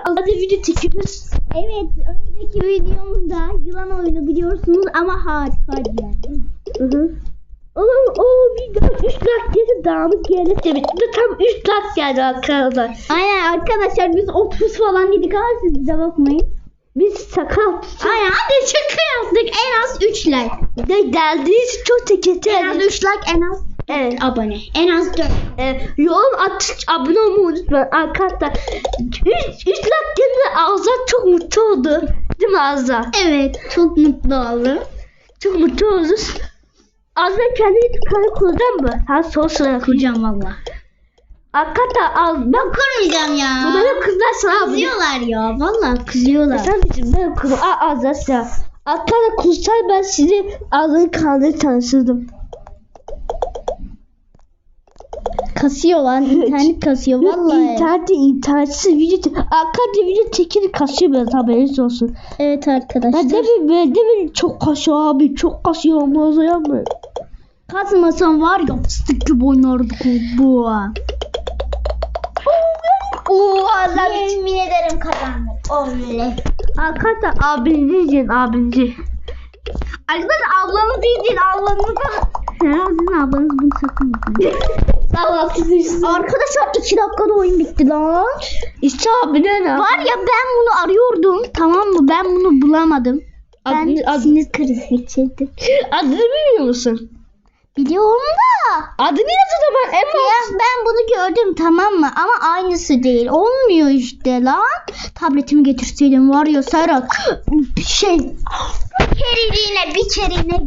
arkadaşlar az video çekiyoruz. Evet, önceki videomuzda yılan oyunu biliyorsunuz ama harikaydı yani. Hı hı. Oğlum o video 3 like geldi dağınık geldi demiştim de tam 3 like geldi arkadaşlar. Aynen arkadaşlar biz 30 falan dedik ama siz bize bakmayın. Biz sakal Aynen hadi şaka yaptık en az 3 like. de geldiği için çok teşekkür En az ederim. 3 like en az Evet. abone. En az 4. E, yorum atıp abone olmayı unutmayın arkadaşlar. 3 like geldi Azra çok mutlu oldu. Değil mi Azra? Evet çok mutlu oldum. Çok mutlu oluruz. Azra kendi YouTube kanalı kuracak mı? Ha son sıra kuracağım. Kuracağım valla. Arkadaşlar al ben Kurmayacağım ya. bunları kızlar sana. Kızıyorlar ya valla kızıyorlar. Sen bizim ben kızım. Aa Azra sen. Arkadaşlar kursal ben sizi Azra'nın kanalını tanıştırdım. Kasıyor lan internet kasıyor vallahi. İnternette internetsiz video. Arkadaşlar video çekini kasıyor biraz haberiniz olsun. Evet Ben arkadaşlar. demin ben demin çok kasıyor abi çok kasıyor ama yapma. Kasmasan var ya fıstık gibi oynardık bu. Oo Allah yemin ederim kazandım. Oley. Arkadaşlar abinizi izleyin abinizi. Arkadaşlar ablamız izleyin. Herhalde sizin ablanız bunu sakın yapmayın. Arkadaşlar 2 dakikada oyun bitti lan. İşte abine ne? Var ya ben bunu arıyordum tamam mı? Ben bunu bulamadım. Ben Adını, ad, sinir krizi geçirdim. adını bilmiyor musun? Biliyorum da. Adını yaz o zaman Emma. Ya ben bunu gördüm tamam mı? Ama aynısı değil. Olmuyor işte lan. Tabletimi getirseydim var ya Serhat. Bir şey. Bir kereliğine bir kereliğine.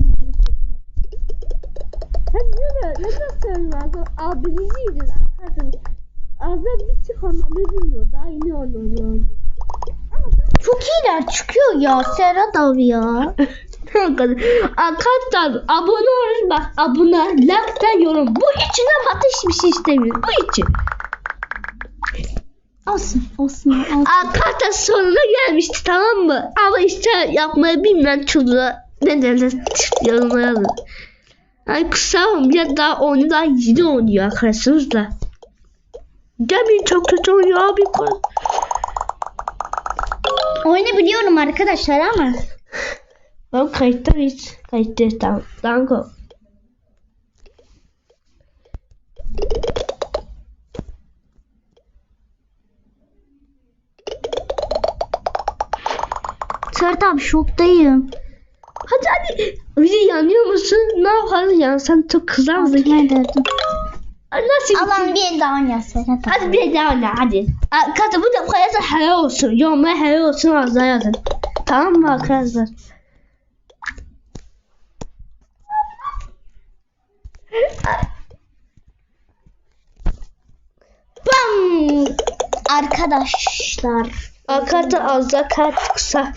Hadi ne lazım? Abinizi izleyin arkadaşlar. Azra bir çık anlamı bilmiyor. Daha yeni oynuyor. Çok iyiler çıkıyor ya Serhat abi ya. Arkadaşlar abone olun bak abone like yorum. Bu içine batış bir şey istemiyorum. Bu için. Olsun olsun olsun. Arkadaşlar sonuna gelmişti tamam mı? Ama işte yapmayı bilmeyen çocuğa ne derler yorumlara yazın. Ay kısalım ya daha onu daha yeni oynuyor arkadaşlarımız da. Demin çok kötü oynuyor abi. Oyunu biliyorum arkadaşlar ama. Ben kayıtta hiç kayıtta tamam. Danko. Abi şoktayım. Hadi hadi. Bizi yanıyor musun? Ne yapalım ya? Sen çok kızar mısın? Nasıl? Alan bir daha abi. Hadi bir daha oyna hadi. Arkadaşlar bu da koyarsa helal olsun. Yorumlara helal olsun az daha yazın. Tamam mı arkadaşlar? Bam! Arkadaşlar. Arkadaşlar daha kart kısa.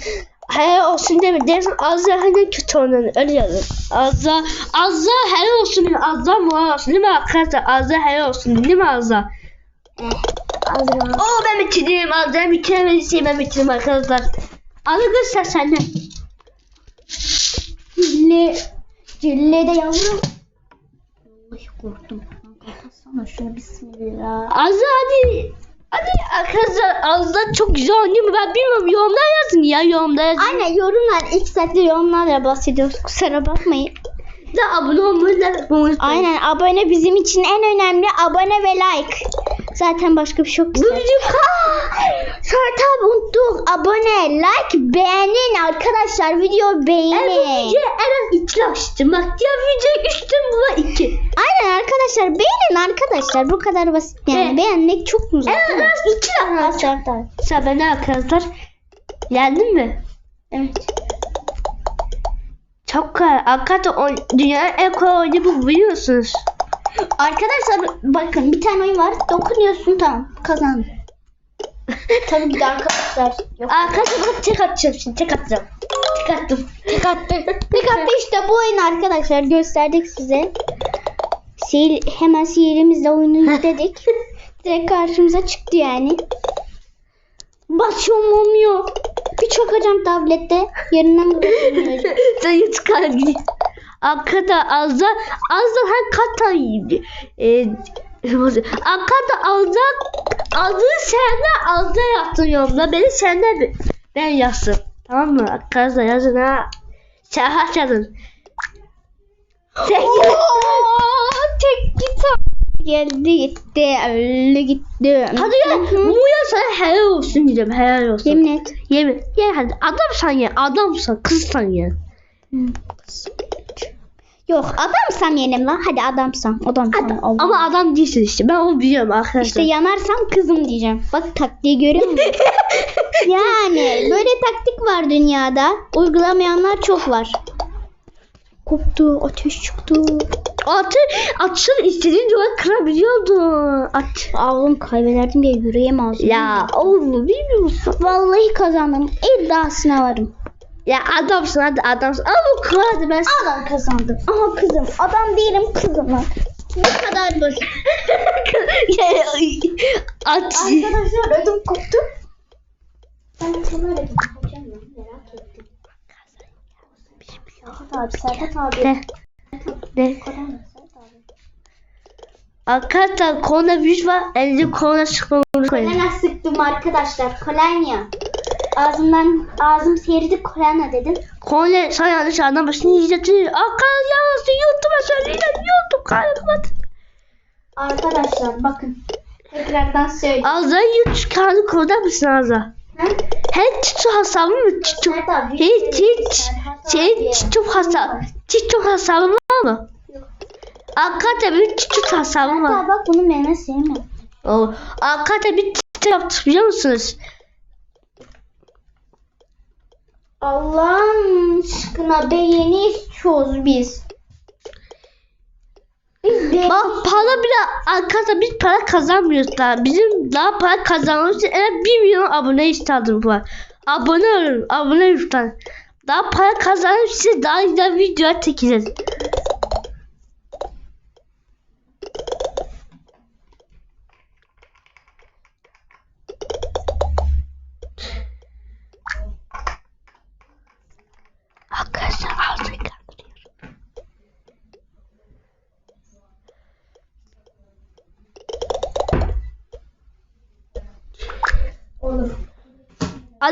Helal olsun deme. Dersin az daha hani kötü oynanır. Öyle yazın. Az daha, az daha helal olsun değil mi? Az daha muha olsun değil mi arkadaşlar? Az daha helal olsun değil mi az daha? Azra. Oo ben bitirdim. Az daha bitiremediysem ben bitirdim arkadaşlar. Al göster sen de. Cille. Cille de yavrum. Ay korktum. Kapatsana şunu bismillah. Azza hadi. Hadi arkadaşlar Azza çok güzel oynuyor mu ben bilmiyorum. Yorumlar yazın ya yorumlar yazın. Aynen yorumlar ilk saatte yorumlarla bahsediyoruz. Kusura bakmayın. Da abone olmayı da unutmayın. Aynen abone bizim için en önemli abone ve like. Zaten başka bir şey yok. Bu video abi unuttuk. Abone, like, beğenin arkadaşlar. Video en beğenin. video en az 2 açtım. Bak ya video 3'tüm bu da 2. Aynen arkadaşlar beğenin arkadaşlar. Bu kadar basit yani. Evet. Beğenmek çok güzel. En az 2 Ha, arkadaşlar. Sen beni arkadaşlar. Geldin mi? Evet. Çok kolay. O- dünyanın en kolay oyunu bu biliyorsunuz. Arkadaşlar bakın bir tane oyun var. Dokunuyorsun tamam kazandın. Tabii ki de arkadaşlar. Yok. Arkadaşlar bak tek atacağım şimdi tek atacağım. Tek attım. Tek attı. Tek attı işte bu oyun arkadaşlar gösterdik size. Sihir, hemen sihirimizle oyunu yükledik. Direkt karşımıza çıktı yani. Basıyorum olmuyor. Bir çakacağım tablette. Yerinden bırakmıyor. Sen hiç kalbi. Arkada azda azda her katta e, Arkada alacak aldığı sende aldığı yaptın yolda. Beni senden ben yazsın. Tamam mı? Arkadaşlar yazın ha. Serhat yazın. Sen tek git. Geldi gitti. Öldü gitti. Hadi ya. Bu ya sana helal olsun diyeceğim. Helal olsun. Yemin et. Yemin. Ye hadi. Adamsan ye. Adamsan. Kızsan ye. Yok adamsam yenim lan. Hadi adamsam. Adamsam. Adam, Allah. ama adam değilsin işte. Ben onu biliyorum arkadaşlar. İşte yanarsam kızım diyeceğim. Bak taktiği görüyor musun? yani böyle taktik var dünyada. Uygulamayanlar çok var. Koptu, ateş çıktı. Atı, atışın istediğin duvarı kırabiliyordun. At. Avlum kaybederdim diye yüreğim ağzım. Ya oğlum bilmiyor musun? Vallahi kazandım. İddiasına varım. Ya adamsın hadi adamsın. Ama bu kırardı ben. Adam kazandı. Aha kızım. Adam değilim kızım. Bu kadar basit. At. Arkadaşlar ödüm koptu. Ben de sana öyle yapacağım ya. Merak ettim. Serhat abi, Serhat abi. Ne? Ne? Arkadaşlar koronavirüs var. Elinde korona sıkmamını koyun. Kolena sıktım arkadaşlar. Kolonya. Ağzımdan ağzım seyirdi kolena dedim. Korona sana yanlış anlamasın. Yiyeceksin. Arkadaşlar yanlış YouTube'a söyleyin. YouTube kanalı kapat. Arkadaşlar bakın. Tekrardan söyleyeyim. Azra YouTube kanalı kurtar mısın Azra? Hiç TikTok hesabı mı? Abi, Hiç hiç. Senin abi. TikTok hesabı. TikTok hesabı var mı? Arkadaşlar benim TikTok hesabım var. Bak bunu Mehmet sevmiyor. O arkadaşlar bir TikTok yaptık biliyor musunuz? Allah'ın aşkına beğeni istiyoruz biz. Biz beğeni Bak para bile arkadaşlar biz para kazanmıyoruz daha. Bizim daha para kazanmamız için en az 1 milyon abone istedim var. Abone olun. Abone lütfen. Daha para kazanıp size daha güzel video çekeceğiz.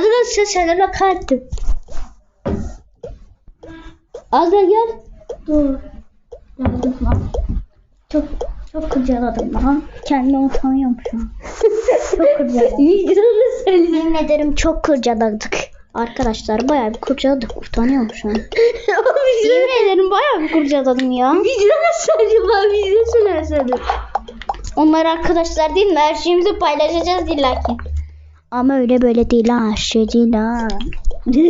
Size şeylerle kattım. Azra gel. Dur. Yaptım lan. Çok çok kurcaladım lan. Kendime utanıyorum şu an. Çok kurcaladım. İyi güzel söyle. Yemin ederim çok kurcaladık. Arkadaşlar bayağı bir kurcaladık. Utanıyorum şu an. Yemin ederim bayağı bir kurcaladım ya. Videoda söyle bana video söyle söyle. Onlar arkadaşlar değil mi? Her şeyimizi paylaşacağız illa ki. Ama öyle böyle değil ha. Şey değil ha.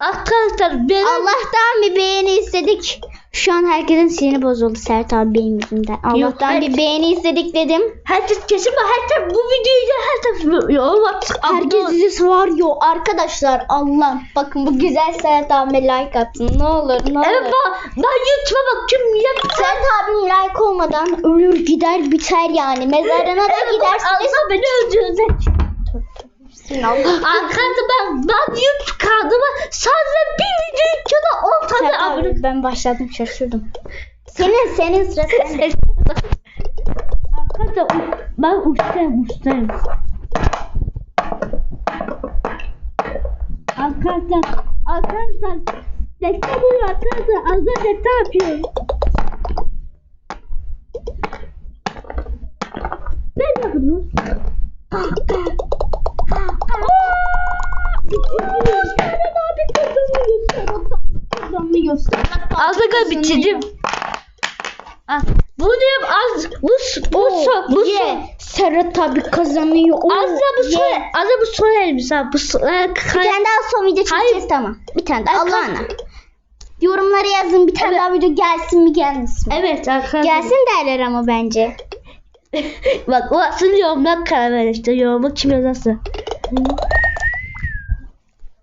Arkadaşlar benim Allah'tan bir beğeni istedik. Şu an herkesin siniri bozuldu Sert abi benim yüzümden. Allah'tan bir beğeni istedik dedim. herkes kesin bak herkes bu videoyu da herkes yorum attık. Herkes bizi var yo arkadaşlar Allah bakın bu güzel Sert abime like atın ne olur ne olur. Evet bak ben YouTube'a bakıyorum millet Sert abim like olmadan ölür gider biter yani. Mezarına da Evet, gidersiniz. Allah beni öldürecek. Arkadaşlar ben, ben YouTube kanalıma sadece bir video yüklüyordu 10 tane Sert abone. abi ben başladım şaşırdım. Senin senin sıra sende. Arkadaşlar ben ustayım ustayım. Arkadaşlar arkadaşlar destek oluyor arkadaşlar az destek yapıyorum. Ben yapıyorum. Azıcık bitirdim. Ah, Bunu diyorum az bu bu son bu son. Ye. Serhat abi kazanıyor. Az da bu son az da bu son elimiz ha bu son. e, Bir tane daha son video çekeceğiz tamam. Bir tane daha Allah'ına. Yorumlara yazın bir tane Evet. daha video gelsin mi gelmesin mi? Evet arkadaşlar. Gelsin derler ama bence. Bak o aslında yorumlar karar ver işte yorumu kim yazarsa.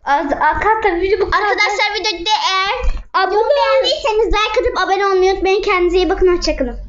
Az, arkadaşlar video bu kadar. Arkadaşlar videoda eğer abone beğendiyseniz like atıp abone olmayı unutmayın. Kendinize iyi bakın. Hoşçakalın.